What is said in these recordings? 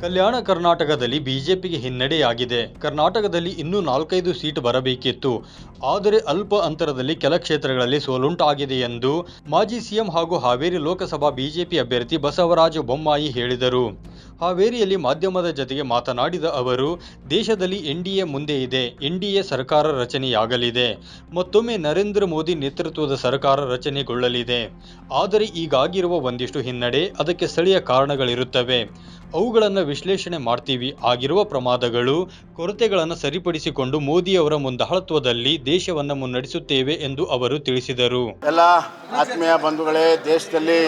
ಕಲ್ಯಾಣ ಕರ್ನಾಟಕದಲ್ಲಿ ಬಿಜೆಪಿಗೆ ಹಿನ್ನಡೆಯಾಗಿದೆ. ಕರ್ನಾಟಕದಲ್ಲಿ ಇನ್ನೂ ನಾಲ್ಕೈದು ಸೀಟ್ ಬರಬೇಕಿತ್ತು. ಆದರೆ ಅಲ್ಪ ಅಂತರದಲ್ಲಿ ಕೆಲ ಕ್ಷೇತ್ರಗಳಲ್ಲಿ ಸೋಲುಂಟಾಗಿದೆ ಎಂದು ಮಾಜಿ ಸಿಎಂ ಹಾಗೂ ಹಾವೇರಿ ಲೋಕಸಭಾ ಬಿಜೆಪಿ ಅಭ್ಯರ್ಥಿ ಬಸವರಾಜ ಬೊಮ್ಮಾಯಿ ಹೇಳಿದರು. ಹಾವೇರಿಯಲ್ಲಿ ಮಾಧ್ಯಮದ ಜತೆಗೆ ಮಾತನಾಡಿದ ಅವರು, ದೇಶದಲ್ಲಿ ಎನ್ಡಿಎ ಮುಂದೆ ಇದೆ. ಎನ್ಡಿಎ ಸರ್ಕಾರ ರಚನೆಯಾಗಲಿದೆ. ಮತ್ತೊಮ್ಮೆ ನರೇಂದ್ರ ಮೋದಿ ನೇತೃತ್ವದ ಸರ್ಕಾರ ರಚನೆಗೊಳ್ಳಲಿದೆ. ಆದರೆ ಈಗಾಗಿರುವ ಒಂದಿಷ್ಟು ಹಿನ್ನಡೆ ಅದಕ್ಕೆ ಸ್ಥಳೀಯ ಕಾರಣಗಳಿರುತ್ತವೆ. ಅವುಗಳನ್ನು ವಿಶ್ಲೇಷಣೆ ಮಾಡ್ತೀವಿ. ಆಗಿರುವ ಪ್ರಮಾದಗಳು, ಕೊರತೆಗಳನ್ನು ಸರಿಪಡಿಸಿಕೊಂಡು ಮೋದಿಯವರ ಮುಂದಾಳತ್ವದಲ್ಲಿ ದೇಶವನ್ನು ಮುನ್ನಡೆಸುತ್ತೇವೆ ಎಂದು ಅವರು ತಿಳಿಸಿದರು. ಎಲ್ಲ ಆತ್ಮೀಯ ಬಂಧುಗಳೇ, ದೇಶದಲ್ಲಿ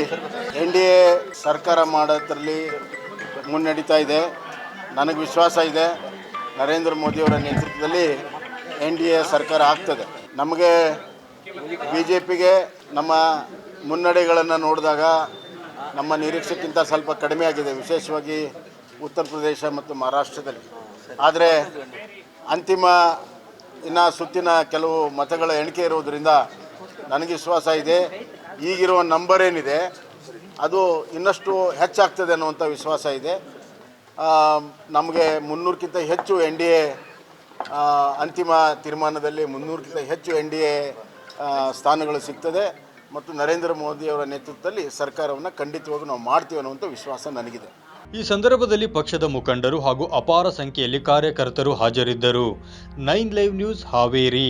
ಎನ್ ಡಿ ಎ ಸರ್ಕಾರ ಮಾಡೋದ್ರಲ್ಲಿ ಮುನ್ನಡೀತಾ ಇದೆ. ನನಗೆ ವಿಶ್ವಾಸ ಇದೆ. ನರೇಂದ್ರ ಮೋದಿಯವರ ನೇತೃತ್ವದಲ್ಲಿ ಎನ್ ಡಿ ಎ ಸರ್ಕಾರ ಆಗ್ತದೆ. ನಮಗೆ ಬಿ ಜೆ ಪಿಗೆ ನಮ್ಮ ಮುನ್ನಡೆಗಳನ್ನು ನೋಡಿದಾಗ ನಮ್ಮ ನಿರೀಕ್ಷೆಗಿಂತ ಸ್ವಲ್ಪ ಕಡಿಮೆ ಆಗಿದೆ, ವಿಶೇಷವಾಗಿ ಉತ್ತರ ಪ್ರದೇಶ ಮತ್ತು ಮಹಾರಾಷ್ಟ್ರದಲ್ಲಿ. ಆದರೆ ಅಂತಿಮ ಇನ್ನು ಸುತ್ತಿನ ಕೆಲವು ಮತಗಳ ಎಣಿಕೆ ಇರುವುದರಿಂದ ನನಗೆ ವಿಶ್ವಾಸ ಇದೆ. ಈಗಿರುವ ನಂಬರ್ ಏನಿದೆ, ಅದು ಇನ್ನಷ್ಟು ಹೆಚ್ಚಾಗ್ತದೆ ಅನ್ನುವಂಥ ವಿಶ್ವಾಸ ಇದೆ. ನಮಗೆ ಮುನ್ನೂರಕ್ಕಿಂತ ಹೆಚ್ಚು ಎನ್ ಡಿ ಎ ಅಂತಿಮ ತೀರ್ಮಾನದಲ್ಲಿ ಮುನ್ನೂರಕ್ಕಿಂತ ಹೆಚ್ಚು ಎನ್ ಡಿ ಎ ಸ್ಥಾನಗಳು ಸಿಗ್ತದೆ. ಮತ್ತು ನರೇಂದ್ರ ಮೋದಿ ಅವರ ನೇತೃತ್ವದಲ್ಲಿ ಸರ್ಕಾರವನ್ನು ಖಂಡಿತವಾಗಿ ನಾವು ಮಾಡ್ತೀವಿ ಅನ್ನುವಂಥ ವಿಶ್ವಾಸ ನನಗಿದೆ. ಈ ಸಂದರ್ಭದಲ್ಲಿ ಪಕ್ಷದ ಮುಖಂಡರು ಹಾಗೂ ಅಪಾರ ಸಂಖ್ಯೆಯಲ್ಲಿ ಕಾರ್ಯಕರ್ತರು ಹಾಜರಿದ್ದರು. Nine live news Haveri.